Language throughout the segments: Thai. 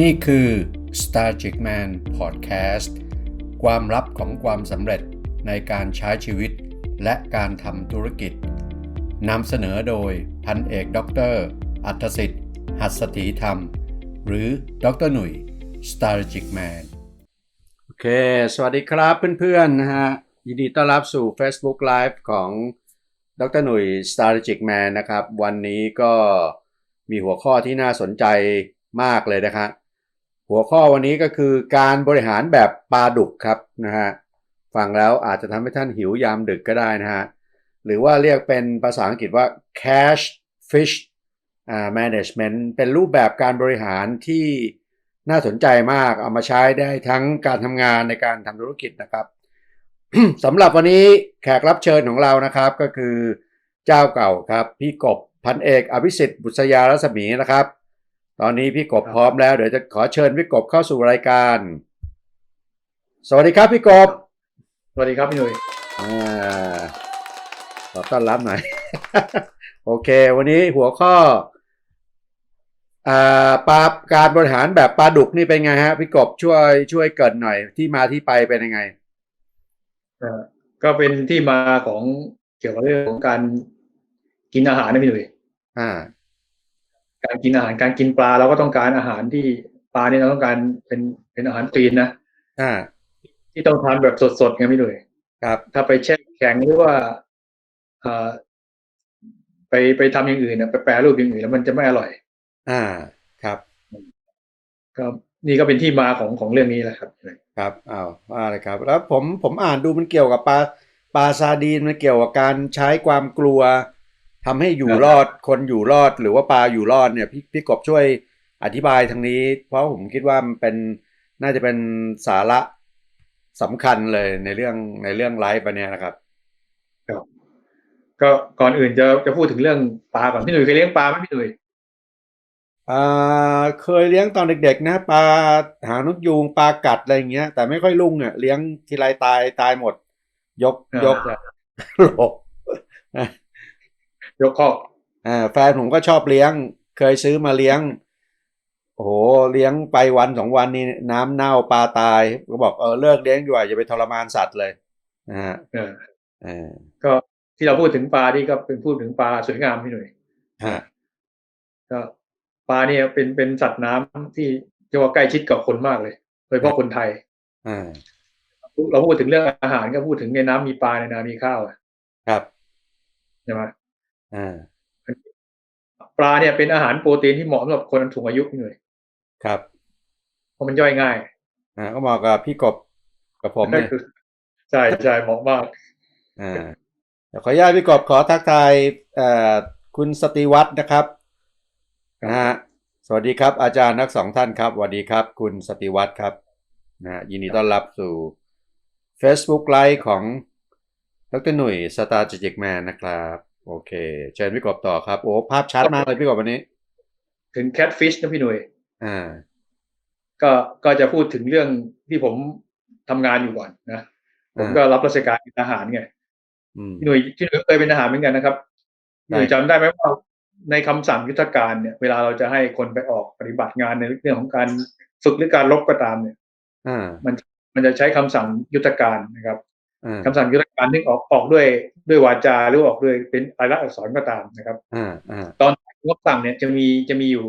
นี่คือ Starchick Man Podcast ความลับของความสำเร็จในการใช้ชีวิตและการทำธุรกิจนำเสนอโดยพันเอกด็อกเตอร์อัธสิทธิ์ หัสถีธรรม หรือดรหนุ่ย Starchick Man โอเค สวัสดีครับเพื่อนๆนะฮะ ยินดีต้อนรับสู่ Facebook Live ของดรหนุ่ย Strategic Man นะครับ วันนี้ก็มีหัวข้อที่น่าสนใจมากเลยนะครับ หัวข้อวันนี้ก็คือการบริหารแบบปลาดุกครับนะฮะฟังแล้วอาจจะทำให้ท่านหิวยามดึกก็ได้นะฮะหรือว่าเรียกเป็นภาษาอังกฤษว่า cash fish management เป็นรูปแบบการบริหารที่น่าสนใจมากเอามาใช้ได้ทั้งการทำงานในการทำธุรกิจนะครับสำหรับวันนี้แขกรับเชิญของเรานะครับก็คือเจ้าเก่าครับ พี่กบพันเอกอภิสิทธิ์บุษยารัศมีนะครับ ตอนนี้พี่กบพร้อมแล้วเดี๋ยวจะขอเชิญพี่กบเข้าสู่รายการ สวัสดีครับพี่กบ สวัสดีครับพี่หนุ่ยอ่าขอต้อนรับหน่อย โอเค วันนี้หัวข้ออ่าปลาการบริหารแบบปลาดุกนี่เป็นไงฮะพี่กบช่วยช่วยเกรินหน่อยที่มาที่ไปเป็นยังไงเอ่อก็เป็นที่มาของเกี่ยวกับเรื่องของการกินอาหารนะพี่หนุ่ยอ่า การกินอาหารการกินปลาเราก็ต้องการอาหารที่ปลาเนี่ยเราต้องการเป็นเป็นอาหารคลีนนะอ่า ที่ต้องทานแบบสดๆไงพี่หนุ่ยครับ ถ้าไปแช่แข็งหรือว่าเอ่อไปไปทำอย่างอื่นนะไปแปรรูปอย่างอื่นแล้วมันจะไม่อร่อย อ่าครับก็นี่ก็เป็นที่มาของของเรื่องนี้แหละครับ ครับอ้าวว่าเลยครับ แล้วผมผมอ่านดูมันเกี่ยวกับปลาปลาซาดีนมันเกี่ยวกับการใช้ความกลัว ทำให้อยู่รอดคนอยู่รอดหรือว่าปลาอยู่รอดเนี่ยพี่พี่กบช่วยอธิบายทางนี้ เพราะผมคิดว่ามันเป็นน่าจะเป็นสาระสำคัญเลยในเรื่องในเรื่องไลฟ์อันเนี้ยนะครับก็ก่อนอื่นจะจะพูดถึงเรื่องปลาก่อนพี่หนุ่ยเคยเลี้ยงปลาไหมพี่หนุ่ยอ่าเคยเลี้ยงตอนเด็ก ๆ นะปลาหางนกยูงปลากัดอะไรอย่างเงี้ย แต่ไม่ค่อยรุ่งอะเลี้ยงทีไรตายตายหมด ยกยกหลบ ยกข้ออ่าแฟนผมก็ชอบเลี้ยง เคยซื้อมาเลี้ยง โอ้โหเลี้ยงไปวันสองวันนี้น้ำเน่าปลาตาย ก็บอกเออเลิกเลี้ยงดีกว่าอย่าไปทรมานสัตว์เลยนะฮะเออเออก็ที่เราพูดถึงปลาที่ก็เป็นพูดถึงปลาสวยงามพี่หนุ่ยฮะก็ปลาเนี่ยเป็นเป็นสัตว์น้ำที่เรียกว่าใกล้ชิดกับคนมากเลยโดยเฉพาะคนไทยอ่าเราพูดถึงเรื่องอาหารก็พูดถึงในน้ำมีปลาในนามีข้าวอะครับใช่ไหม อ่าปลาเนี่ยเป็นอาหารโปรตีนที่เหมาะสำหรับคนสูงอายุพี่หนุ่ยครับ เพราะมันย่อยง่ายอ่าก็เหมาะกับพี่กบกับผมนั่เนี่นยคือใช่ใช่เหมาะมากอ่าเดี๋ยวขออนุญาตพี่กบขอทักทายเอ่อคุณสติวัฒน์นะครับนะฮะสวัสดีครับอาจารย์ทั้งสองท่านครับสวัสดีครับ คุณสติวัฒน์ครับนะฮะยินดีต้อนรับสู่ Facebook Live ของดรหนุ่ยสตาร์จิกแมนนะครับ โอเค เชิญพี่กบต่อครับ โอ้ภาพชัดมากเลยพี่กบวันนี้ ถึงแคทฟิชนะพี่หนุ่ยอ่า ก็ก็จะพูดถึงเรื่องที่ผมทำงานอยู่ก่อนนะ ผมก็รับราชการเป็นทหารไงอืมพี่หนุ่ยพี่หนุ่ยเคยเป็นทหารเหมือนกันนะครับพี่หนุ่ยจำได้ไหมว่าในคำสั่งยุทธการเนี่ย เวลาเราจะให้คนไปออกปฏิบัติงานในเรื่องของการฝึกหรือการรบก็ตามเนี่ยอ่ามันจะใช้คำสั่งยุทธการนะครับ อ่าคำสั่งยุทธการที่ออกออกด้วยด้วยวาจาหรือออกด้วยเป็นลายลักษณ์อักษรก็ตามนะครับอ่าอ่าตอนคำสั่งเนี่ยจะมีจะมีอยู่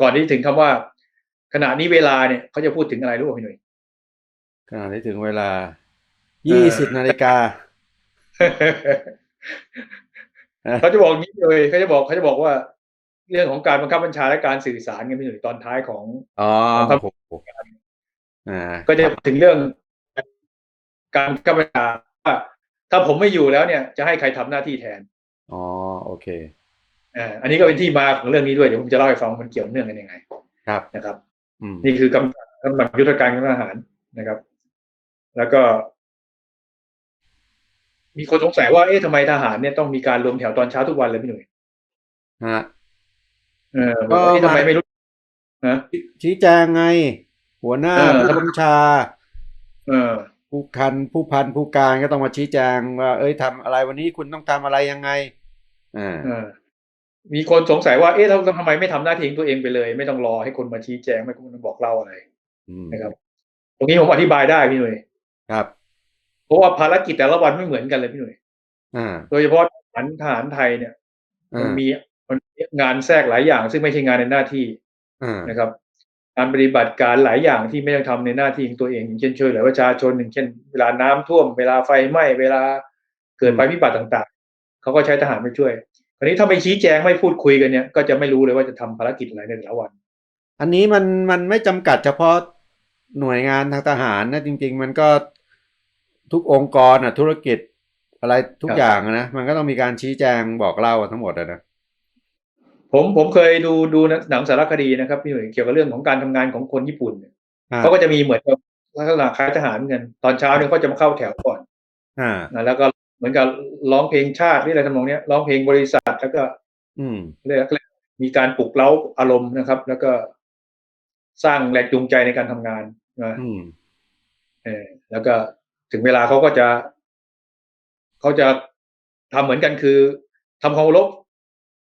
ก่อนที่ถึงคำว่า ขณะนี้เวลาเนี่ยเขาจะพูดถึงอะไรรู้ป่ะพี่หนุ่ยขณะที่ถึงเวลายี่สิบนาฬิกาเขาจะบอกอย่างนี้เลยเขาจะบอกเขาจะบอกว่า เรื่องของการบังคับบัญชาและการสื่อสารกันพี่หนุ่ยตอนท้ายของอ๋อครับโอ้โหอ่าก็จะถึงเรื่อง การบังคับบัญชาว่าถ้าผมไม่อยู่แล้วเนี่ยจะให้ใครทำหน้าที่แทนอ๋อโอเคอ่าอันนี้ก็เป็นที่มาของเรื่องนี้ด้วยเดี๋ยวผมจะเล่าให้ฟังว่ามันเกี่ยวเนื่องกันยังไง ครับนะครับอืมนี่คือกำกำลังยุทธการของทหารนะครับ แล้วก็ มีคนสงสัยว่าเอ๊ะทำไมทหารเนี่ยต้องมีการรวมแถวตอนเช้าทุกวันเลยพี่หนุ่ยฮะเออบอกว่าเอ๊ะทำไมไม่รู้นะชี้แจงไง หัวหน้าเออผู้บัญชา เออ ผู้คันผู้พันผู้การก็ต้องมาชี้แจงว่าเอ้ยทำอะไรวันนี้คุณต้องทำอะไรยังไงอ่าเออมีคนสงสัยว่าเอ๊ะเราทำไมไม่ทำหน้าที่ของตัวเองไปเลย ไม่ต้องรอให้คนมาชี้แจงไม่คนมาบอกเล่าอะไรอืมนะครับ ตรงนี้ผมอธิบายได้พี่หนุ่ยครับ เพราะว่าภารกิจแต่ละวันไม่เหมือนกันเลยพี่หนุ่ยอ่าโดยเฉพาะทหารทหารไทยเนี่ยมันอ่ามีมันมีงานแทรกหลายอย่าง ซึ่งไม่ใช่งานในหน้าที่อ่านะครับ การปฏิบัติการหลายอย่างที่ไม่ต้องทำในหน้าที่ของตัวเองอย่างเช่นช่วยเหลือประชาชนอย่างเช่น เวลาน้ำท่วม เวลาไฟไหม้เวลาเกิดภัยพิบัติต่างๆ เขาก็ใช้ทหารไปช่วยคราวนี้ถ้าไม่ชี้แจงไม่พูดคุยกันเนี่ยก็จะไม่รู้เลยว่าจะทำภารกิจอะไรในแต่ละวัน อันนี้มันมันไม่จำกัดเฉพาะหน่วยงานทางทหารนะจริง ๆ มันก็ทุกองค์กรอะธุรกิจอะไรทุกอย่างนะมันก็ต้องมีการชี้แจงบอกเล่าทั้งหมดนะ ผมผมเคยดูดูหนังสารคดีนะครับพี่หนุ่ยเกี่ยวกับเรื่องของการทำงานของคนญี่ปุ่นเนี่ยอ่าเขาก็จะมีเหมือนกับลักษณะคล้ายทหารเหมือนกันตอนเช้าเนี่ยเขาจะมาเข้าแถวก่อนอ่านะแล้วก็เหมือนกับร้องเพลงชาติหรืออะไรทำนองเนี้ยร้องเพลงบริษัทแล้วก็ อืมเรียกเรียกมีการปลุกเร้าอารมณ์นะครับ แล้วก็สร้างแรงจูงใจในการทำงานนะอืมเออแล้วก็ถึงเวลาเขาก็จะ เขาจะทำเหมือนกันคือทำเคารพ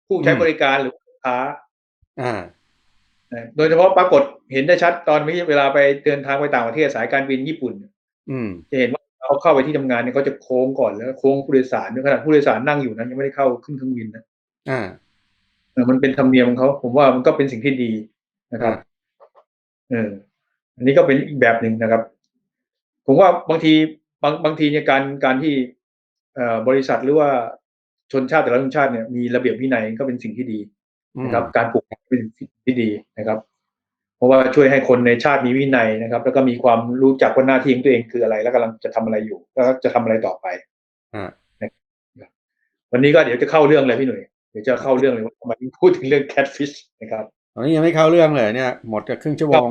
ผู้ใช้อืมบริการหรือลูกค้าอ่านะโดยเฉพาะปรากฏเห็นได้ชัดตอนนี้เวลาไปเดินทางไปต่างประเทศสายการบินญี่ปุ่นอืมจะเห็นว่าเขาเข้าไปที่ทำงานเนี่ยเขาจะโค้งก่อนแล้วโค้งผู้โดยสารด้วยขนาดผู้โดยสารนั่งอยู่นั้นยังไม่ได้เข้าขึ้นเครื่องบินนะอ่าเออมันเป็นธรรมเนียมของเขาผมว่ามันก็เป็นสิ่งที่ดีนะครับอ่าเอออันนี้ก็เป็นอีกแบบหนึ่งนะครับ ผมว่าบางทีบางบางทีเนี่ยการการที่เอ่อบริษัทหรือว่า ชนชาติแต่ละชนชาติเนี่ยมีระเบียบวินัยก็เป็นสิ่งที่ดีอืมนะครับ การปลูกเป็นสิ่งที่ดีนะครับ เพราะว่าช่วยให้คนในชาติมีวินัยนะครับ แล้วก็มีความรู้จักว่าหน้าที่ของตัวเองคืออะไร แล้วกำลังจะทำอะไรอยู่แล้วก็จะทำอะไรต่อไปอ่าวันนี้ก็เดี๋ยวจะเข้าเรื่องเลยพี่หนุ่ยเดี๋ยวจะเข้าเรื่องเลยว่าทำไมถึงพูดถึงเรื่อง catfish นะครับตอนนี้ยังไม่เข้าเรื่องเลยเนี่ย หมดกับครึ่งชั่วโมง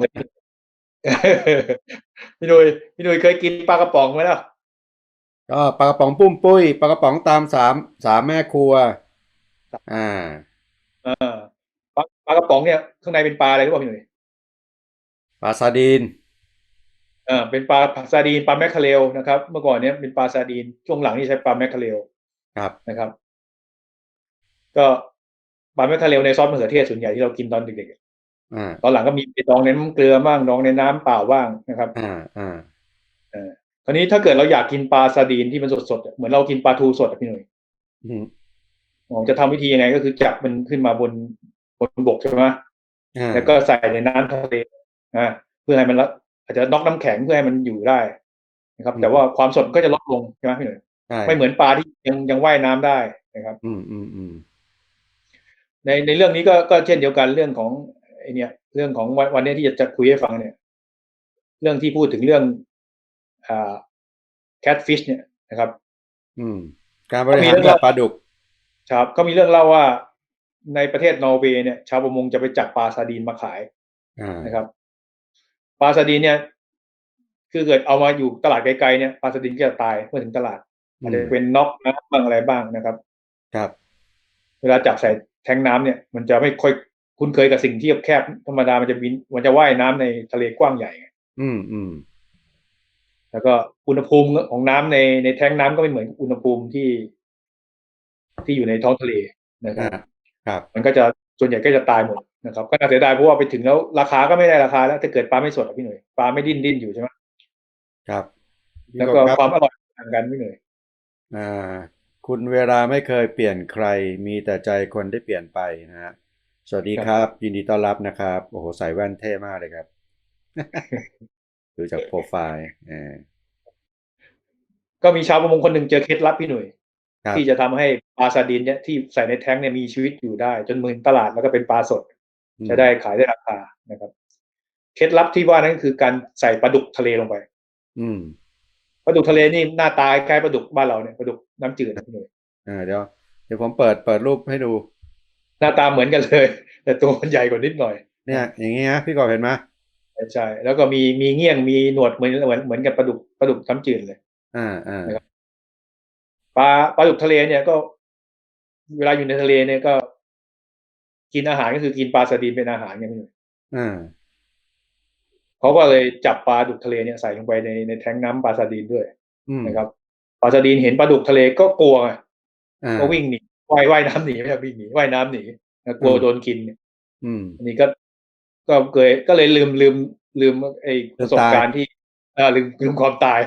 พี่หนุ่ยพี่หนุ่ยเคยกินปลากระป๋องไหมล่ะ ก็ปลากระป๋องปุ้มปุ้ยปลากระป๋องตามสามสามแม่ครัว อ่า เออปลาปลากระป๋องเนี่ยข้างในเป็นปลาอะไรรู้ป่ะพี่หนุ่ยปลาซาดีนเออเป็นปลาซาดีนปลาแมคคาเรลนะครับ เมื่อก่อนเนี้ยเป็นปลาซาดีนช่วงหลังนี่ใช้ปลาแมคคาเรลครับนะครับ ก็ปลาแมคคาเรลในซอสมะเขือเทศส่วนใหญ่ที่เรากินตอนเด็กอ่าๆตอนหลังก็มีไปดองในน้ำเกลือบ้างดองในน้ำเปล่าบ้างนะครับ อ่าอ่าค ราวนี้ถ้าเกิดเราอยากกินปลาซาดีนที่มันสดๆเหมือนเรากินปลาทูสดอะพี่หนุ่ยอืมผมจะทำวิธียังไงก็คือจับมันขึ้นมาบนบนบกใช่ไหมอ่าแล้วก็ใส่ในน้ำทะเลนะเพื่อให้มันละอาจจะน็อกน้ำแข็งเพื่อให้มันอยู่ได้นะครับ แต่ว่าความสดก็จะลดลงใช่ไหมพี่หนุ่ยใช่ไม่เหมือนปลาที่ยังยังว่ายน้ำได้นะครับ อืมอืมอืมในในเรื่องนี้ก็ก็เช่นเดียวกันเรื่องของไอเนี่ย เรื่องของวันวันนี้ที่จะจะคุยให้ฟังเนี่ย เรื่องที่พูดถึงเรื่อง อ่า catfish เนี่ยนะครับ อืม การบริหารแบบปลาดุกครับก็มีเรื่องเล่าว่าในประเทศนอร์เวย์เนี่ย ชาวประมงจะไปจับปลาซาดีนมาขายอ่านะครับปลาซาดีนเนี่ย คือเกิดเอามาอยู่ตลาดไกลๆเนี่ยปลาซาดีนก็จะตายเมื่อถึงตลาดอาจจะเป็นน็อกนะบ้างอะไรบ้างนะครับ ครับ เวลาจับใส่แทงน้ำเนี่ย มันจะไม่ค่อยคุ้นเคยกับสิ่งที่แคบๆธรรมดามันจะบิน มันจะว่ายน้ำในทะเลกว้างใหญ่ไงอืมอืม แล้วก็อุณหภูมิของน้ำในในแทงน้ำก็ไม่เหมือนอุณหภูมิที่ที่อยู่ในท้องทะเลนะครับอ่าครับ มันก็จะส่วนใหญ่ก็จะตายหมดนะครับ ก็น่าเสียดายเพราะว่าไปถึงแล้วราคาก็ไม่ได้ราคาแล้วถ้าเกิดปลาไม่สดอะพี่หน่อยปลาไม่ดิ้นดิ้นอยู่ใช่ไหมครับ แล้วก็ครับความอร่อยต่างกันพี่หน่อยอ่า คุณเวลาไม่เคยเปลี่ยนใคร มีแต่ใจคนที่เปลี่ยนไปนะฮะสวัสดีครับ ยินดีต้อนรับนะครับ โอ้โหใส่แว่นเท่มากเลยครับ ดูจากโปรไฟล์เออก็มีชาวประมงคนหนึ่งเจอเคล็ดลับพี่หน่อยครับที่จะทำให้ปลาซาดีนเนี่ยที่ใส่ในแท้งเนี่ยมีชีวิตอยู่ได้ จนมือตลาดแล้วก็เป็นปลาสด จะได้ขายได้ราคานะครับ เคล็ดลับที่ว่านั้นคือการใส่ปลาดุกทะเลลงไป อืมปลาดุกทะเลนี่หน้าตาคล้ายปลาดุกบ้านเราเนี่ยปลาดุกน้ำจืดนะพี่หน่อยอ่าเดี๋ยวเดี๋ยวผมเปิดเปิดรูปให้ดู หน้าตาเหมือนกันเลย แต่ตัวมันใหญ่กว่านิดหน่อย เนี่ย อย่างงี้นะพี่กอบเห็นไหม ใช่แล้วก็มีมีเงี้ยงมีหนวดเหมือนเหมือนเหมือนกับปลาดุกปลาดุกน้ำจืดเลยอ่าอ่านะครับปลาปลาดุกทะเลเนี่ยก็ เวลาอยู่ในทะเลเนี่ยก็ กินอาหารก็คือกินปลาสดีนเป็นอาหารไงพี่หนุ่ยอ่าเขาก็เลยจับปลาดุกทะเลเนี่ยใส่ลงไปในในแท้งน้ำปลาสดีนด้วยอืมนะครับปลาสดีนเห็นปลาดุกทะเลก็กลัวไงอ่าก็วิ่งหนีว่ายว่ายน้ำหนีไม่ใช่วิ่งหนีว่ายน้ำหนีนะกลัวอืมโดนกินเนี่ยอืมอันนี้ก็ ก็เคยก็เลยลืมลืมลืมไอ้ลืปมระสบตายการณ์ที่เออลืมลืมความตาย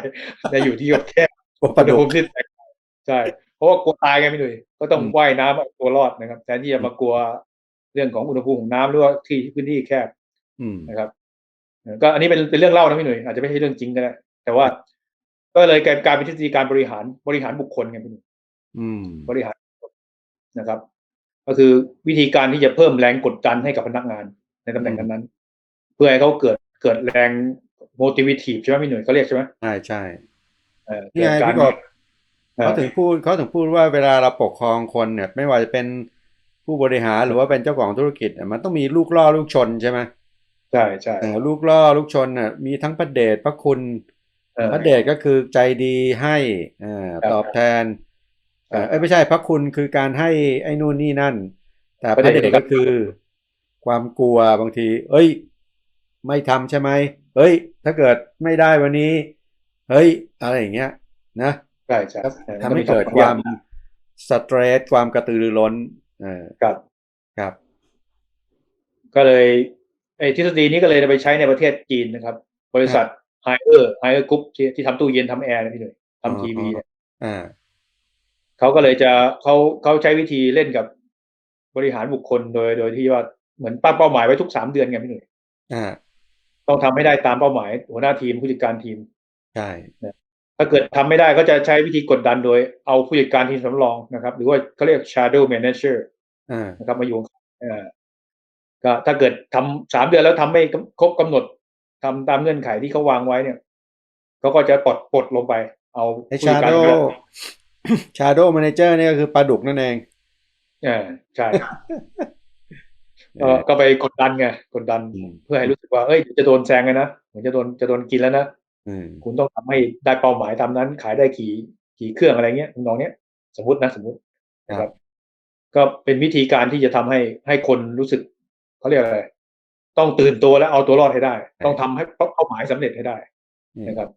ในอยู่ที่แคบกลัวปลาดุอุณหภูกมิที่แตกต่างใช่ เพราะว่ากลัวตายไงพี่หนุ่ยก็ต้องอืมว่ายน้ำเอาตัวรอดนะครับแทนที่จะมากลัวเรื่องของอุณหภูมิของน้ำหรือว่าที่พื้นที่แคบอืมนะครับเออก็อันนี้เป็นเป็นเรื่องเล่านะพี่หนุ่ยอาจจะไม่ใช่เรื่องจริงก็ได้แต่ว่า ก็เลยกลายกลายเป็นทฤษฎีการบริหารบริหารบุคคลไงพี่หนุ่ยอืมบริหารนะครับ ก็คือวิธีการที่จะเพิ่มแรงกดดันให้กับพนักงาน ในตำแหน่งนั้นๆเพื่อให้เขาเกิดเกิดแรง motivative ใช่ไหมพี่หนุ่ยเขาเรียกใช่ไหมใช่ใช่เอ่อนี่ไงเกิดการพี่กบเอ่อเขาถึงพูดเขาถึงพูดว่าเวลาเราปกครองคนเนี่ย ไม่ว่าจะเป็นผู้บริหารหรือว่าเป็นเจ้าของธุรกิจเนี่ยมันต้องมีลูกล่อลูกชนใช่ไหมใช่ใช่เออลูกล่อลูกชนน่ะมีทั้งพระเดชพระคุณเออพระเดชก็คือใจดีให้เอ่อครับตอบแทนเอ่อครับเอ้ยไม่ใช่พระคุณคือการให้ไอ้นู่นนี่นั่น แต่พพระระเดเดชชก็คือ ความกลัวบางที เอ้ย ไม่ทำใช่ไหมเฮ้ย ถ้าเกิดไม่ได้วันนี้ เฮ้ย อะไรอย่างเงี้ย นะใช่ใช่ครับออทำให้นเกิดสองความอย่งสเตรสความกระตือรือร้นเออครับครับ ก็เลยไอ้ทฤษฎีนี้ก็เลยไปใช้ในประเทศจีนนะครับ บริษัทไฮเออร์ไฮเออร์กรุ๊ปที่ที่ทำตู้เย็นทำแอร์นะพี่หนุ่ยอ๋อทำทีวีเนี่ยอ่าเขาก็เลยจะเขาเขาใช้วิธีเล่นกับบริหารบุคคลโดยโดยที่ว่า เหมือนตั้งเป้าหมายไว้ทุกสามเดือนไงพี่หนุ่ยอ่าต้องทำให้ได้ตามเป้าหมาย หัวหน้าทีมผู้จัดการทีมใช่ถ้าเกิดทำไม่ได้ก็จะใช้วิธีกดดันโดยเอาผู้จัดการทีมสำรองนะครับ หรือว่าเขาเรียก shadow manager อ่านะครับมาอยู่ข้างๆเอ่อก็ถ้าเกิดทำสามเดือนแล้วทำไม่ครบกำหนดทำตามเงื่อนไขที่เขาวางไว้เนี่ยเขาก็จะปลดปลดลงไป เอาไอ้ผู้จัดการ shadow ทีม shadow manager เนี่ยก็คือปลาดุกนั่นเองเออใช่ ก็ก็ไปกดดันไงกดดันอืมเพื่อให้รู้สึกว่าเอ้ยเดี๋ยวจะโดนแซงเลยนะเหมือนจะโดนจะโดนกินแล้วนะอืมคุณต้องทำให้ได้เป้าหมายตามนั้น ขายได้กี่กี่เครื่องอะไรเงี้ยน้องเนี้ยสมมตินะสมมตินะครับ ก็เป็นวิธีการที่จะทำให้ให้คนรู้สึกเขาเรียกอะไรต้องตื่นตัวและเอาตัวรอดให้ได้ ต้องทำให้เป้าหมายสำเร็จให้ได้นี่นะครับ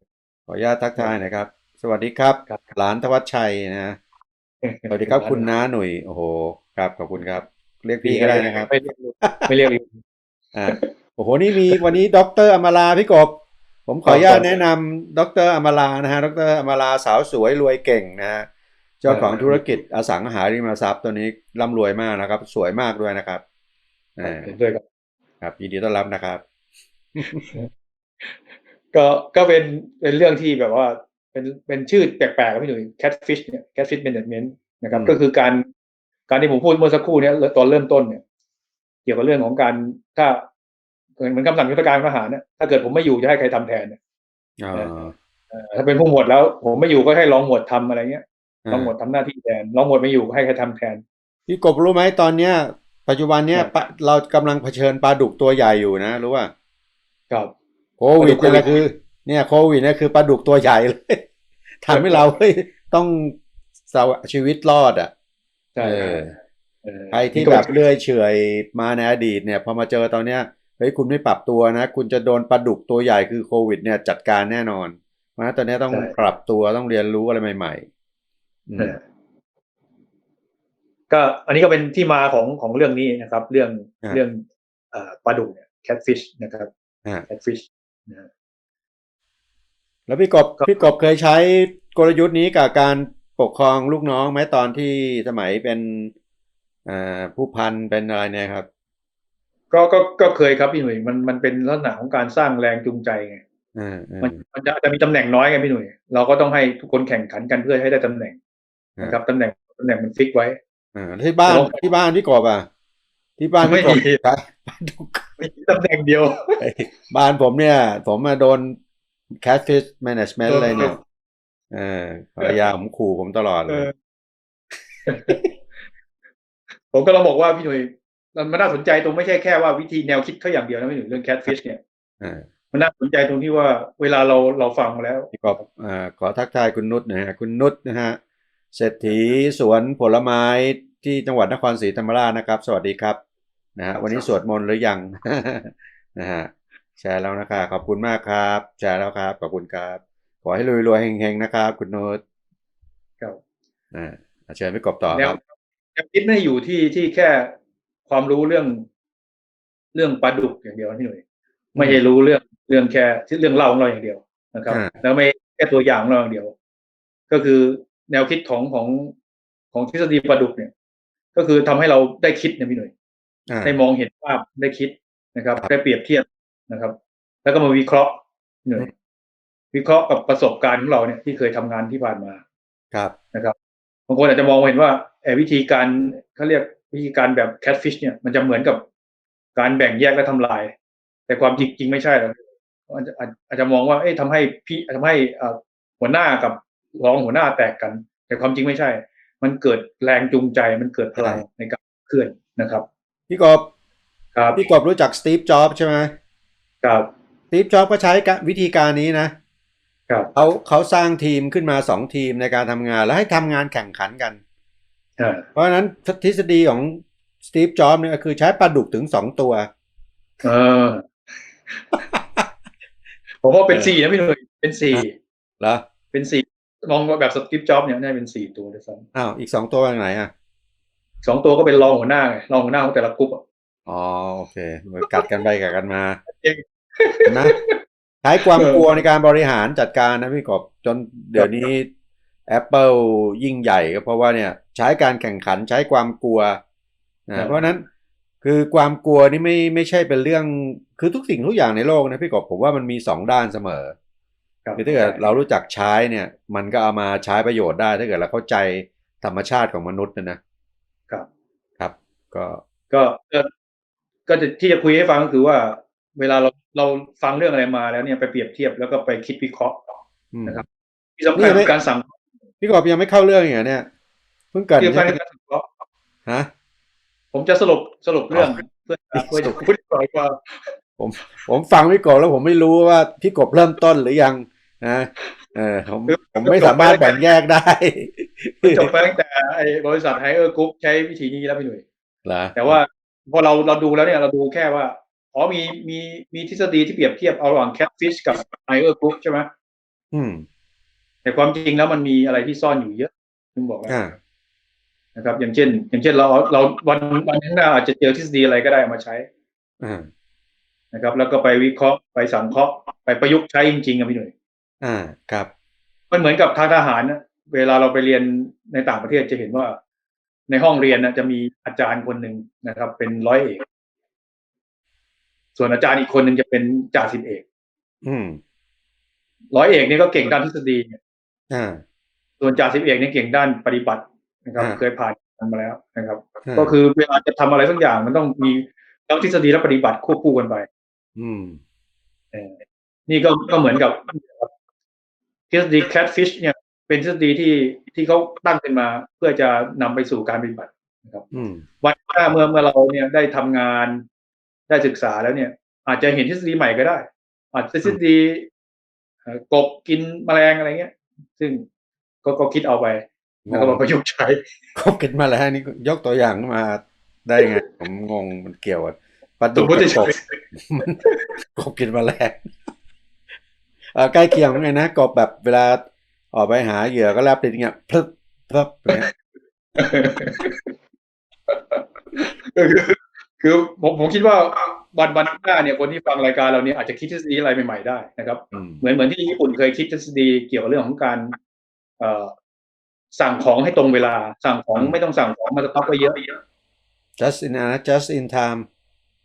ขออนุญาตทักทายหนะครับ สวัสดีครับครับหลานธวัชชัยนะสวัสดีครับคุณน้าหนุ่ยโอ้โหครับขอบคุณครับ เรียกพี่ก็ได้นะครับ ไม่เรียกลุงไม่เรียกลุงอ่าโอ้โหนี่มีวันนี้ดรอมราพี่กบ ผมขออนุญาครัตบแนะนำดรอมรานะฮะดรอมราสาวสวยรวยเก่งนะฮะเจ้าของเออธุรกิจอสังหาริมทรัพย์ตัวนี้ร่ำรวยมากนะครับ สวยมากด้วยนะครับอ่าเห็นด้วยครับครับยินดีต้อนรับนะครับ ก็ก็เป็นเป็นเรื่องที่แบบว่าเป็นเป็นชื่อแปลกๆครับพี่หนุ่ย catfish เนี่ย catfish management นะครับอืมก็คือการ การที่ผมพูดเมื่อสักครู่เนี้ยตอนเริ่มต้นเนี่ยเกี่ยวกับเรื่องของการถ้าเหมือนเหมือนคำสั่งยุทธการทหารเนี่ยถ้าเกิดผมไม่อยู่จะให้ใครทำแทนเนี่ยอ๋อเอ่อถ้าเป็นผู้หมวดแล้ว ผมไม่อยู่ก็ให้รองหมวดทำอะไรเงี้ยรองหมวดทำหน้าที่แทนรองหมวดไม่อยู่ก็ให้ใครทำแทนพี่กบรู้ไหมตอนเนี้ย ปัจจุบันเนี้ยครับปะเรากำลังเผชิญปลาดุกตัวใหญ่อยู่นะรู้ว่าครับโควิดปลาดุกนี่แหละคือ เนี่ยโควิดเนี่ยคือปลาดุกตัวใหญ่เลยทำให้เราเฮ้ยต้องสละชีวิตรอดอะ ใช่เออเออใครที่นี่ก็แบบเลื่อยเฉอยมาในอดีตเนี่ยพอมาเจอตอนเนี้ยเฮ้ยคุณไม่ปรับตัวนะ คุณจะโดนปลาดุกตัวใหญ่คือโควิด เนี่ยจัดการแน่นอนเพราะฉะนั้นตอนนี้ต้องปรับตัวต้องเรียนรู้อะไรใหม่ๆอืมเออก็อันนี้ก็เป็นที่มาของของเรื่องนี้นะครับ เรื่องอ่าเรื่องเอ่อปลาดุกเนี่ย catfish นะครับอ่า catfish นะฮะแล้วพี่กบก็พี่กบเคยใช้กลยุทธ์นี้กับการ ปกครองลูกน้องไหมตอนที่สมัยเป็นอ่าผู้พันเป็นอะไรเนี่ยครับ ก็ก็ก็เคยครับพี่หนุ่ยมันมันเป็นลักษณะของการสร้างแรงจูงใจไงอ่าอ่ามันมันจะจะมีตำแหน่งน้อยไงพี่หนุ่ยเราก็ต้องให้ทุกคนแข่งขันกันเพื่อให้ได้ตำแหน่งนะครับตำแหน่งตำแหน่งมันฟิกไว้อ่าที่บ้านเราที่บ้านพี่กบอะที่บ้านพี่กบไม่มีใช้ปลาดุกมีตำแหน่งเดียวไอ้บ้านผมเนี่ย ผมมาโดน catfish management เลยเนี่ย เออภรรยาผมขู่ผมตลอดเลเอยอผมก็เราบอกว่าพี่หนุ่ยมันมันน่าสนใจตรงไม่ใช่แค่ว่าวิธีแนวคิดเขาอย่างเดียวนะพี่หนุ่ยเรื่อง catfish เนี่ยอ่ามันน่าสนใจตรงที่ว่าเวลาเราเราฟังมาแล้วพี่กบอ่าขอทักทายคุณนุชนะฮะคุณนุชนะฮะเศรษฐีสวนผลไม้ที่จังหวัดนครศรีธรรมราชนะครับ สวัสดีครับนะฮะวันนี้สวดมนต์หรือยังนะฮะแชร์แล้วนะครับขอบคุณมากครับ แชร์แล้วครับ ขอบคุณครับ ขอให้รวยๆเฮงๆนะครับ คุณนุชครับอ่าเชิญพี่กบต่อแนควรับแนวคิดไม่ได้อยู่ที่ที่แค่ความรู้เรื่องเรื่องปลาดุกอย่างเดียวนะพี่หนุ่ยไม่ใช่รู้เรื่องเรื่องแค่ที่เรื่องเล่าของเราอย่างเดียวนะครับอ่าแล้วไม่แค่ตัวอย่างของเราอย่างเดียว ก็คือแนวคิดของของของทฤษฎีปลาดุกเนี่ย ก็คือทำให้เราได้คิดนะพี่หนุ่ยอ่าได้มองเห็นภาพได้คิดนะครับครับได้เปรียบเทียบนะครับ แล้วก็มาวิเคราะห์พี่หน่อย วิเคราะห์กับประสบการณ์ของเราเนี่ยที่เคยทำงานที่ผ่านมาครับนะครับบางคนอาจจะมองเห็นว่าเอ่อวิธีการเขาเรียกวิธีการแบบ catfish เนี่ยมันจะเหมือนกับการแบ่งแยกและทำลาย แต่ความจริงจริงไม่ใช่หรอกอาจจะอาจอาจจะมองว่าเอ๊ะทำให้พี่ทำให้อ่าหัวหน้ากับรองหัวหน้าแตกกัน แต่ความจริงไม่ใช่ มันเกิดแรงจูงใจมันเกิดพลังในการเคลื่อนนะครับพี่กบครับพี่กบรู้จักสตีฟจ็อบใช่ไหมครับสตีฟจ็อบก็ใช้กะวิธีการนี้นะครับ เขาเขาสร้างทีมขึ้นมาสองทีมในการทำงาน แล้วให้ทำงานแข่งขันกันอ่าเพราะฉะนั้นทฤษฎีของสตีฟจ็อบเนี่ยก็คือใช้ปลาดุกถึงสองตัวเออผมว่าเป็นเออสี่นะพี่หนุ่ยเป็นสี่เหรอเป็นสี่มองว่าแบบสกิปจ็อบเนี่ยน่าจะเป็นสี่ตัวด้วยซ้อ้าวอีกสองตัวไปไหนอะำสองตัวก็เป็นรองหัวหน้าไงรองหัวหน้าของแต่ละกรุ๊ปอะอ๋อโอเคกัดกันไปกัดกันมาเองนะ ใช้ความกลัวในการบริหารจัดการนะพี่กบจนเดี๋ยวนี้ Apple ยิ่งใหญ่ก็เพราะว่าเนี่ยใช้การแข่งขันใช้ความกลัวนะเพราะฉะนั้นคือความกลัวนี่ไม่ไม่ใช่เป็นเรื่องคือทุกสิ่งทุกอย่างในโลกนะพี่กบผมว่ามันมีสองด้านเสมอครับคือถ้าเกิดเรารู้จักใช้เนี่ย มันก็เอามาใช้ประโยชน์ได้ถ้าเกิดเราเข้าใจธรรมชาติของมนุษย์นะนะครับครับ ก็ก็ก็ก็จะที่จะคุยให้ฟังก็คือว่า เวลาเราเราฟังเรื่องอะไรมาแล้วเนี่ยไปเปรียบเทียบแล้วก็ไปคิดวิเคราะห์อืมนะครับที่สำคัญคือการสั่งพี่กบยังไม่เข้าเรื่องอย่างเนี่ยเพิ่งเกิดที่สำคัญใช่คือไหมการสังเคราะห์ฮะผมจะสรุปสรุปเรื่องอ๋อเพื่อเพื่อจะพูดก่อนว่าผมผมฟังพี่กบแล้วผมไม่รู้ว่าพี่กบเริ่มต้นหรือยังนะเออผมผมไม่สามารถแบ่งแยกได้จบไปตั้งแต่ไอ้บริษัทไฮเออร์กรุ๊ปใช้วิธีนี้แล้วพี่หนุ่ยเหรอแต่ว่าพอเราเราดูแล้วเนี่ยเราดูแค่ว่า อ๋อมีมีมีทฤษฎีที่เปรียบเทียบเอาระหว่าง catfish กับ higher group ใช่ไหมอืม แต่ความจริงแล้วมันมีอะไรที่ซ่อนอยู่เยอะถึงบอกแล้วอ่านะครับ อย่างเช่น อย่างเช่นเราเราวันวันข้างหน้าอาจจะเจอทฤษฎีอะไรก็ได้เอามาใช้อ่านะครับ แล้วก็ไปวิเคราะห์ไปสังเคราะห์ไปประยุกต์ใช้จริงๆอะพี่หนุ่ยอ่าครับ มันเหมือนกับทางทหารนะเวลาเราไปเรียนในต่างประเทศจะเห็นว่า ในห้องเรียนนะจะมีอาจารย์คนหนึ่งนะครับ เป็นร้อยเอก ส่วนอาจารย์อีกคนหนึ่งจะเป็นจ่าสิบเอก อืมร้อยเอกนี่ก็เก่งด้านทฤษฎีอ่าส่วนจ่าสิบเอกนี่เก่งด้านปฏิบัตินะครับอ่าเคยผ่านมาแล้วนะครับาก็คือเวลาจะทำอะไรสักอย่างมันต้องมีทั้งทฤษฎีและปฏิบัติควบคู่กันไป อืมเออนี่ก็ก็เหมือนกับทฤษฎี catfish เนี่ย เป็นทฤษฎีที่ที่เขาตั้งขึ้นมา เพื่อจะนำไปสู่การปฏิบัติอืมวันหน้าเมื่อเมื่อเราเนี่ยได้ทำงาน ได้ศึกษาแล้วเนี่ย อาจจะเห็นทฤษฎีใหม่ก็ได้ อาจจะทฤษฎีเอ่อกบกินแมลงอะไรเงี้ย ซึ่งก็ก็คิดเอาไปแล้วก็มาประยุกต์ใช้คบกันมาแล้วนี่ยกตัวอย่างมาได้ไง ผมงงมันเกี่ยวกับปลาสดุมกมติกับเฉกบยมันกบกินแมลงเออใกล้เคียงไงนะกบแบบเวลาออกไปหาเหยื่อก็แลบติดเงี้ยพลึบพลึบอย่างเงี้ยๆคือคือ ผมผมคิดว่าวันวันหน้าเนี่ยคนที่ฟังรายการเราเนี่ยอาจจะคิดทฤษฎีอะไรใหม่ๆได้นะครับอืมเหมือนเหมือนที่ญี่ปุ่นเคยคิดทฤษฎีเกี่ยวกับเรื่องของการเอ่อสั่งของให้ตรงเวลา สั่งของไม่ต้องสั่งของมาสต็อกไว้เยอะ just in นะ just in time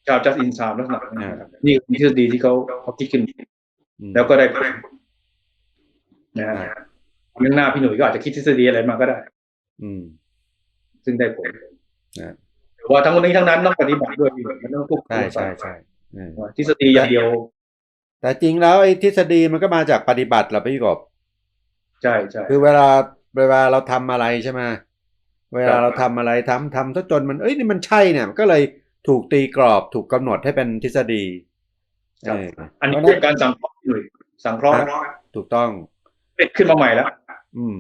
ชาว just in time ลักษณะนี้นะครับนี่คือทฤษฎีที่เขาเขาคิดขึ้นอืมแล้วก็ได้ผลนะฮะเรื่องหน้าพี่หนุ่ยก็อาจจะคิดทฤษฎีอะไรมาก็ได้ อืม ซึ่งได้ผลนะแต่ ว่าทั้งนี้ทั้งนั้นต้องปฏิบัติด้วยพี่หนุ่ยมันต้องควบคู่ใช่กันไปใช่ใช่อืมทฤษฎีอย่างเดียว แต่จริงแล้วไอ้ทฤษฎีมันก็มาจากปฏิบัติแหละพี่กบใช่ใช่คือเวลาเวลาเราทำอะไรใช่ไหมเวลาครับเราทำอะไรทำทำซะจนมันเอ้ยนี่มันใช่เนี่ยมันก็เลยถูกตีกรอบถูกกำหนดให้เป็นทฤษฎีครับเอออันนี้เพราะฉะเป็นการสั่งเคราะห์พี่หนุ่ยสั่งเคราะห์ถูกต้องเกิดขึ้นมาใหม่แล้ว อืม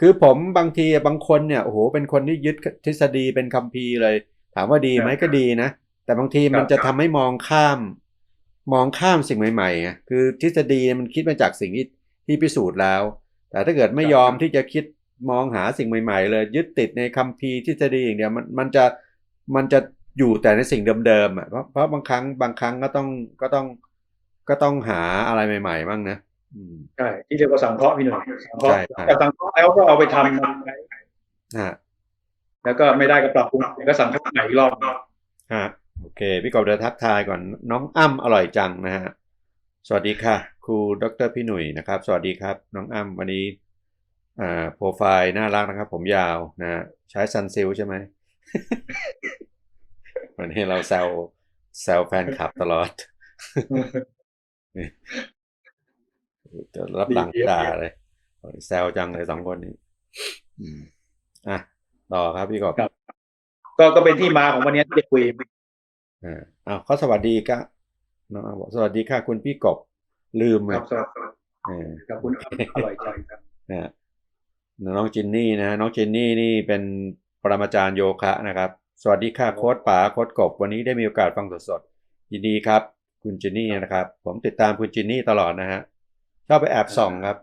คือผมบางทีบางคนเนี่ยโอ้โหเป็นคนที่ยึดทฤษฎีเป็นคัมภีร์เลย ถามว่าดีไหมครับก็ดีนะ แต่บางทีมันครับจะทำให้มองข้าม มองข้ามสิ่งใหม่ๆไงคือทฤษฎีมันคิดมาจากสิ่งที่ที่พิสูจน์แล้ว แต่ถ้าเกิดไม่ครับยอมที่จะคิดมองหาสิ่งใหม่ๆ เลย ยึดติดในคัมภีร์ทฤษฎีอย่างเดียวมันมันจะมันจะอยู่แต่ในสิ่งเดิมๆอะเพราะเพราะบางครั้งบางครั้งก็ต้องก็ต้องก็ต้องหาอะไรใหม่ๆบ้างนะอืมใช่ที่เรียกว่าสังเคราะห์พี่หนุ่ยสังเคราะใช่ห์ใช่แต่สังเคราะห์แล้วก็เอาไปทำฮะ แล้วก็ไม่ได้ก็ปรับปรุงแล้วก็สั่งเคราะห์ใหม่อีกรอบฮะโอเค พี่กบเดินทักทายก่อนน้องอ้ำอร่อยจังนะฮะสวัสดีค่ะ ครูดรพี่หนุ่ยนะครับ สวัสดีครับ น้องอ้ำวันนี้อ่าโปรไฟล์น่ารักนะครับ ผมยาวนะฮะใช้ซันซิลใช่ไหมวันนี้เราแซวแซวแฟนคลับตลอดจะรับหลังด่าเลยแซวจังเลยสองคนนี้อืมอะ ต่อครับพี่กบครับก็ก็เป็นที่มาของวันนี้ที่จะคุยอ่าอ้าวเขาสวัสดีก็น้องอ้ำบอกสวัสดีค่ะคุณพี่กบลืมคอะรับสวัสดีเออครับคุณอร่อยจังครับนะฮะน้องจินนี่นะน้องจินนี่นี่เป็นปรมาจารย์โยคะนะครับ สวัสดีค่ะโค้ดป๋าโค้ดกบ วันนี้ได้มีโอกาสฟังสดๆยินดีครับ คุณจินนี่นะครับ ผมติดตามคุณจินนี่ตลอดนะฮะชอบไปแอบส่องครับ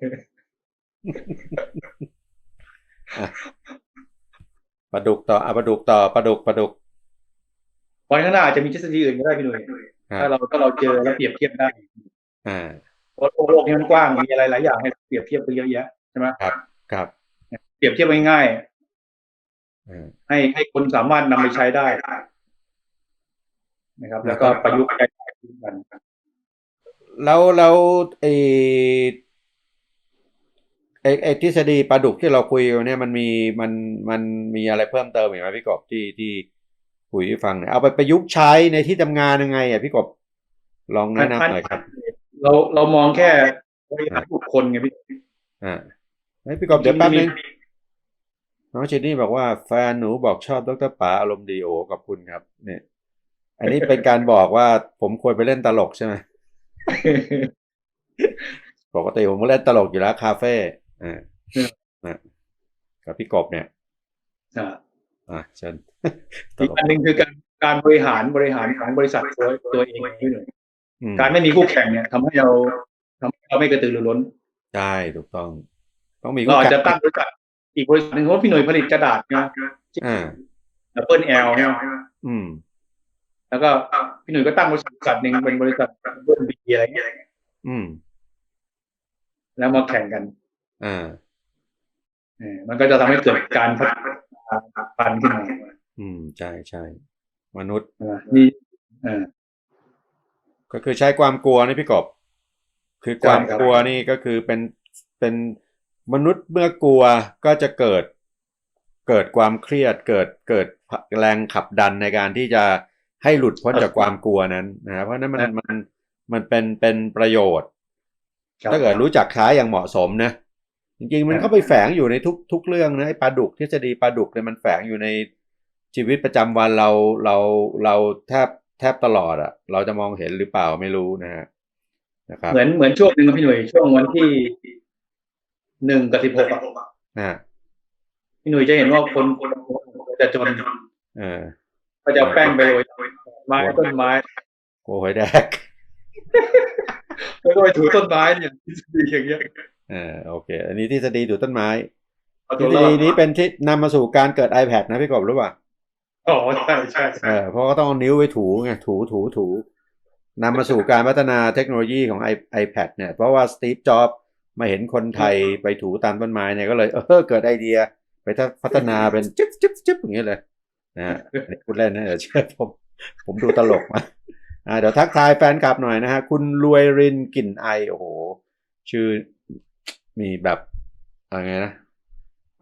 อะ ปลาดุกต่ออะปลาดุกต่อปลาดุกปลาดุกวันข้างหน้าอาจจะมีทฤษฎีอื่นก็ได้พี่หนุ่ยฮะถ้าเราถ้าเราเจอแล้วเปรียบเทียบได้อ่าเพราะโลกนี้มันกว้างมีอะไรหลายอย่างให้เปรียบเทียบกันเยอะแยะใช่ไหมครับ ครับ เปรียบเทียบง่ายอ่าๆให้ให้คนสามารถนำไปใช้ได้นะครับ แล้วก็ประยุกต์ใช้กันแล้วแล้วไอ ไอไอทฤษฎีปลาดุกที่เราคุยกันเนี่ยมันมีมันมันมีอะไรเพิ่มเติมอีกไหมพี่กบที่ที่คุยให้ฟังเนี่ยเอาไปประยุกต์ใช้ในที่ทำงานยังไงอะพี่กบลองแนะนำหน่อยครับ เราเรามองแค่บริหารบุคคลไงพี่อ่าเฮ้ยพี่กบเดี๋ยวแป๊บนึงน้องเจนนี่บอกว่าแฟนหนูบอกชอบดรป๋าอารมณ์ดีโอขอบคุณครับ เนี่ย อันนี้เป็นการบอกว่าผมควรไปเล่นตลกใช่ไหมปกติผมก็เล่นตลกอยู่แล้วคาเฟ่ อ่านะกับพี่กบเนี่ยอ่าอะเชิญตอีกลกอันหนึ่งคือการการบริหารบริหารของบริษัทตัวตัวเองพี่หน่อยอืมการไม่มีคู่แข่งเนี่ยทำให้เราทำให้เราไม่กระตือรือร้นใช่ถูกต้อง ต้องมีเราอาจจะแข่ตั้งบริษัทอีกบริษัทหนึ่งว่าพี่หน่วยผลิตกระดาษนะอ่าดับเบิลแอลเนี่ยอืม แล้วก็พี่หน่วยก็ตั้งบริษัทหนึ่งเป็นบริษัทดับเบิลบีอะไรเงี้ยอืม แล้วมาแข่งกัน อ่าเออมันก็จะทำให้เกิดการพัฒนาปันขึ้นมาอืมใช่ใช่มนุษย์อ่านี่เออก็คือใช้ความกลัวนี่พี่กบ คือความใช่ครับกลัวนี่ก็คือเป็นเป็นมนุษย์เมื่อกลัวก็จะเกิด เกิดความเครียด เกิดเกิดแรงขับดันในการที่จะให้หลุดพ้นจากความกลัวนั้นนะครับเพราะฉะนั้นมันมันมันเป็นเป็นประโยชน์ครับถ้าเกิดรู้จักใช้อย่างเหมาะสมนะ จริงๆมันครับเข้าไปแฝงอยู่ในทุกทุกเรื่องนะไอ้ปลาดุกทฤษฎีปลาดุกเนี่ยมันแฝงอยู่ในชีวิตประจำวันเราเราเราแทบแทบตลอดอะเราจะมองเห็นหรือเปล่าไม่รู้นะฮะนะครับเหมือนเหมือนช่วงหนึ่งอะพี่หน่วยช่วงวันที่หนึ่งกับสิบหกอะนะฮะพี่หน่วยจะเห็นว่าคนคนจะจนเออก็จะเอาแป้งไปโรยไม้ต้นไม้โกหวยแดกไปโรยถูต้นไม้เนี่ยทฤษฎีอย่างเงี้ยเออโอเค อันนี้ทฤษฎีดูต้นไม้เอาทฤตัวษรอฎีดนี้เป็นที่นำมาสู่การเกิด iPad นะพี่กบรู้ป่ะอ๋อใช่ใช่เออเพราะก็ต้องเอานิ้วไปถูไงถูถูถูนำมาสู่การพัฒนาเทคโนโลยีของ i- iPad เนี่ย เพราะว่าสตีฟจ็อบมาเห็นคนไทยไปถูตามต้นไม้เนี่ยก็เลยเออเกิดไอเดีย ไปพัฒนาเป็นจิ๊บจิ๊บจิ๊บอย่างเงี้ยเลยนะฮะอันนี้พูดเล่นนะเดี๋ยวเชื่อผม ผมดูตลกมาอ่าเดี๋ยวทักทายแฟนคลับหน่อยนะฮะ คุณรวยรินกลิ่นไอโอ้โห ชื่อ มีแบบอะไรนะ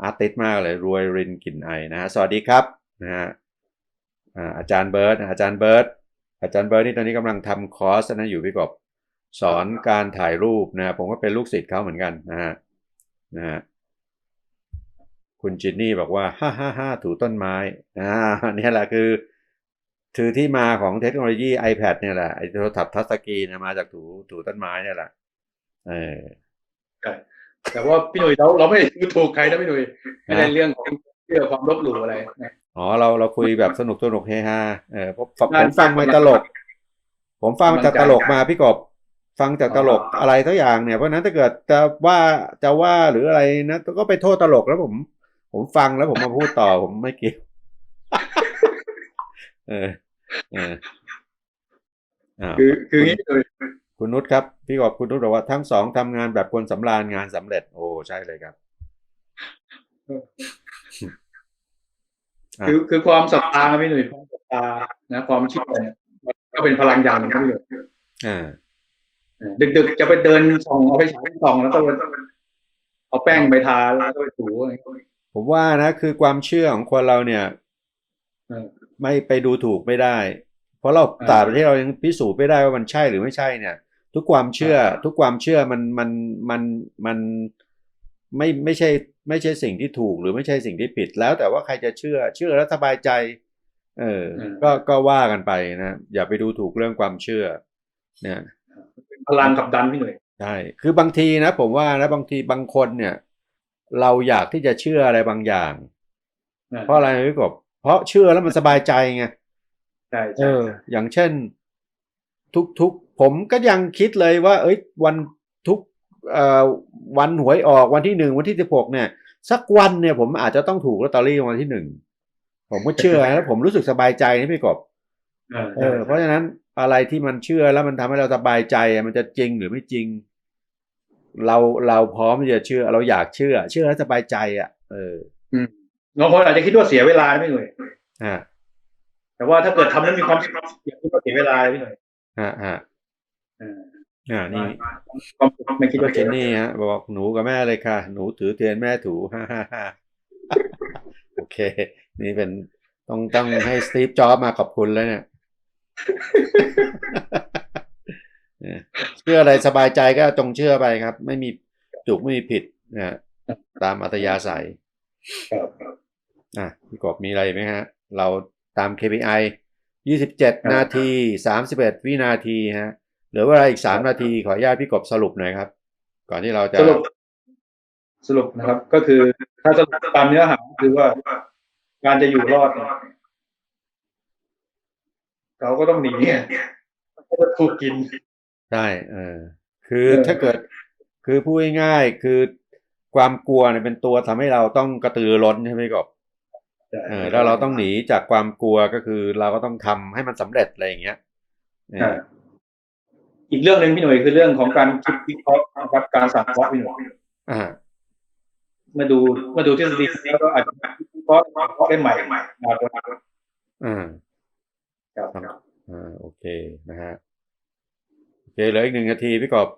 อาร์ติสมากเลยรวยรินกลิ่นไอนะฮะสวัสดีครับนะฮะอาจารย์เบิร์ตอาจารย์เบิร์ตอาจารย์เบิร์ตนี่ตอนนี้กำลังทำคอร์สนะอยู่พี่กบสอนการถ่ายรูปนะผมก็เป็นลูกศิษย์เขาเหมือนกันนะฮะนะฮะคุณจินนี่บอกว่าฮ่าฮ่าฮ่าถูต้นไม้อ่านี่แหละคือคือที่มาของเทคโนโลยี iPad เนี่ยแหละไอ้โทรศัพท์ทัชสกรีนมาจากถูถูต้นไม้เนี่ยแหละเออ แต่ว่าพี่หน่วยเราเราไม่ได้ดูถูกใครนะพี่หน่วยไม่ได้เรื่องของเชื่อความลบหลู่อะไรนะอ๋อเราเราคุยแบบสนุกสนุกเฮฮาเออผมผมงานฟังมาตลก ผมฟังจากตลกมาพี่กบฟังจากตลกอะไรทั้งอย่างเนี่ยเพราะฉะนั้นถ้าเกิดจะว่าจะว่าหรืออะไรนะก็ไปโทษตลกแล้วผม ผมฟังแล้วผมมาพูดต่อผมไม่เกี่ยวเออเอออ่าคือคืออย่างนี้เลย คุณนุชครับ พี่กอบคุณนุชบอกว่าทั้งสองทำงานแบบคนสำราญงานสำเร็จ โอ้ใช่เลยครับอะคือคือความศรัทธาพี่หนุ่ยความศรัทธานะความเชื่อเนี่ยมันก็เป็นพลังอย่างหนึ่งนะพี่หนุ่ยอ่าดึกๆจะไปเดินส่องเอาไปฉายส่องแล้วก็เอาแป้งไปทาแล้วก็ไปถูอะไรอย่างเงี้ยผมว่านะคือความเชื่อของคนเราเนี่ยเออไม่ไปดูถูกไม่ได้ เพราะเราอ่าตราบใดที่เรายังพิสูจน์ไม่ได้ว่ามันใช่หรือไม่ใช่เนี่ย ทุกความเชื่ออ่าทุกความเชื่อมันมันมันมันไม่ไม่ใช่ไม่ใช่สิ่งที่ถูกหรือไม่ใช่สิ่งที่ผิดแล้ว แต่ว่าใครจะเชื่อ เชื่อแล้วสบายใจ เออ ก็ก็ว่ากันไปนะอย่าไปดูถูกเรื่องความเชื่อนะเป็นพลังกับดันพี่หนุ่ยใช่คือบางทีนะ ผมว่านะบางทีบางคนเนี่ย เราอยากที่จะเชื่ออะไรบางอย่างนะเพราะอะไรพี่กบเพราะเชื่อแล้วมันสบายใจไงใช่เอใช่ออย่างเช่น ทุกทุก ผมก็ยังคิดเลยว่า เอ้ยวันทุกเอ่อวันหวยออกวันที่หนึ่งวันที่สิบหกเนี่ย สักวันเนี่ยผมอาจจะต้องถูกลอตเตอรี่รางวันที่หนึ่งผมก็เชื่อแล้วผมรู้สึกสบายใจนี่พี่กบเออเออเพราะฉะนั้นอะไรที่มันเชื่อแล้วมันทำให้เราสบายใจอะมันจะจริงหรือไม่จริง เราเราพร้อมที่จะเชื่อ เราอยากเชื่อ เชื่อแล้วสบายใจ อะ เออบางคนอาจจะคิดว่าเสียเวลานะพี่หนุ่ยฮะแต่ว่าถ้าเกิดทำแล้วมีความสุขอย่าคิดว่าเสียเวลาพี่หนุ่ยฮะฮะเอออ่านี่ความสุขไม่คิดว่าเจเสียนเวลานี่ฮะบอกหนูกับแม่เลยค่ะ หนูถือเทียนแม่ถูฮ่าฮ่าฮ่าโอเค นี่เป็นต้องต้องให้สตีฟจ็อบมาขอบคุณแล้วเนี่ยเนี่ยเชื่ออะไรสบายใจก็จงเชื่อไปครับ ไม่มีถูกไม่มีผิดนะฮะตามอัตยาศัยครับครับอะพี่กบมีอะไรไหมฮะ เราตาม KPI 27นาที31วินาทีฮะ เหลือเวลาอีก3นาทีขออนุญาตพี่กบสรุปหน่อยครับ ก่อนที่เราจะสรุปสรุปนะครับ ก็คือถ้าสรุปตามเนื้อหาคือว่าการจะอยู่รอดเนี่ยเขาก็ต้องหนีเนี่ยเขาจะถูกกินใช่เออ คือเออถ้าเกิด คือพูดง่ายๆคือความกลัวเนี่ยเป็นตัวทำให้เราต้องกระตือรือร้นใช่ไหมพี่กบเออแล้วเราต้องหนีจากความกลัวก็คือเราก็ต้องทำให้มันสำเร็จอะไรอย่างเงี้ยเอีกเรื่องหนึ่งพี่หน่วยคือเรื่องของการคิดวิเคราะห์นะครับการสังเคราะห์พี่หน่วยอ่ามาดูมาดูทฤษฎีแล้วก็อาจจะวิเคราะห์วิเคราะห์ได้ใหม่ใหม่มาตัวอ่าครับอ่าโอเคนะฮะโอเคเหลืออีกหนึ่งนาทีพี่กบ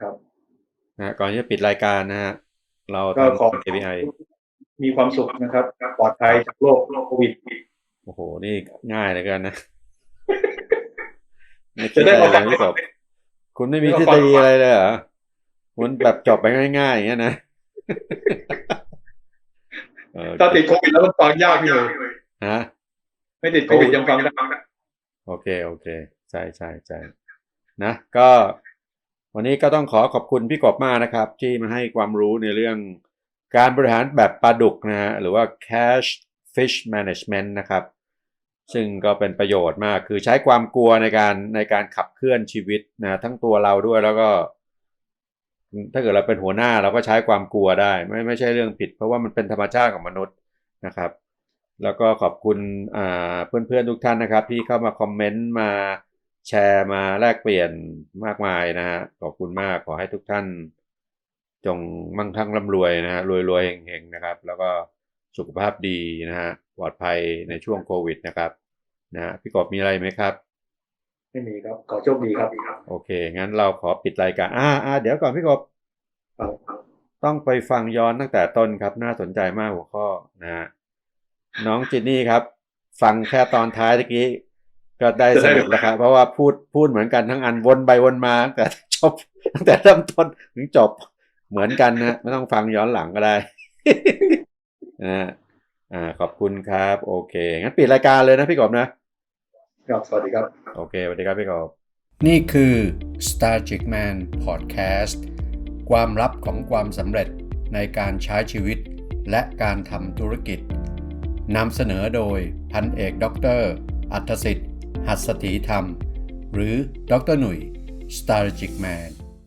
ครับนะก่อนที่จะปิดรายการนะฮะเราก็ขอทำ KPI มีความสุขนะครับปลอดภัยจากโรคโควิดโอ้โห นี่ง่ายเลือเกินนะ ไม่คิจะดได้อะไรออกเลยไปพี่กบคุณไม่มีไม่ทฤออกษฎีอะไรเลยเหรอคุณแบบจบไปง่ายๆอย่างเงี้ยนะเออถ้าติดโควิดแล้วมันฟังยากพี่หน่วยฮะไม่ติดโควิดยังฟังได้โอเคโอเคใช่ใช่ใช่นะ ก็ วันนี้ก็ต้องขอขอบคุณพี่กบมากนะครับ ที่มาให้ความรู้ในเรื่องการบริหารแบบปลาดุกนะฮะหรือว่า cash fish management นะครับ ซึ่งก็เป็นประโยชน์มากคือใช้ความกลัวในการในการขับเคลื่อนชีวิตนะทั้งตัวเราด้วยแล้วก็ ถ้าเกิดเราเป็นหัวหน้าเราก็ใช้ความกลัวได้ ไม่ไม่ใช่เรื่องผิด เพราะว่ามันเป็นธรรมชาติของมนุษย์นะครับ แล้วก็ขอบคุณอ่าเพื่อนๆทุกท่านนะครับ ที่เข้ามาคอมเมนต์มาแชร์มาแลกเปลี่ยนมากมายนะฮะขอบคุณมากขอให้ทุกท่าน จงมั่งคั่งร่ำรวยนะฮะรวยๆเฮงๆนะครับ แล้วก็สุขภาพดีนะฮะ ปลอดภัยในช่วงโควิดนะครับนะฮะพี่กบมีอะไรไหมครับ ไม่มีครับ ขอโชคดีครับ โอเค งั้นเราขอปิดรายการอ่าอ่าเดี๋ยวก่อนพี่กบครับต้องไปฟังย้อนตั้งแต่ต้นครับ น่าสนใจมากหัวข้อนะฮะน้องจินนี่ครับ ฟังแค่ตอนท้ายตะกี้ ก็ได้สนุกแล้วครับเพราะว่าพูดพูดเหมือนกันทั้งอันวนไปวนมาตั้งแต่จบตั้งแต่เริ่มต้นถึงจบเหมือนกันนะไม่ต้องฟังย้อนหลังก็ได้นะฮะ อ่าขอบคุณครับ โอเคงั้นปิดรายการเลยนะพี่กบนะครับสวัสดีครับโอเคสวัสดีครับพี่กบนี่คือ Star Chick Man Podcast ความลับของความสำเร็จในการใช้ชีวิตและการทำธุรกิจนำเสนอโดยพันเอกด็อกเตอร์อัธสิทธิ์ หัสถีธรรม หรือดรหนุ่ย Strategic Man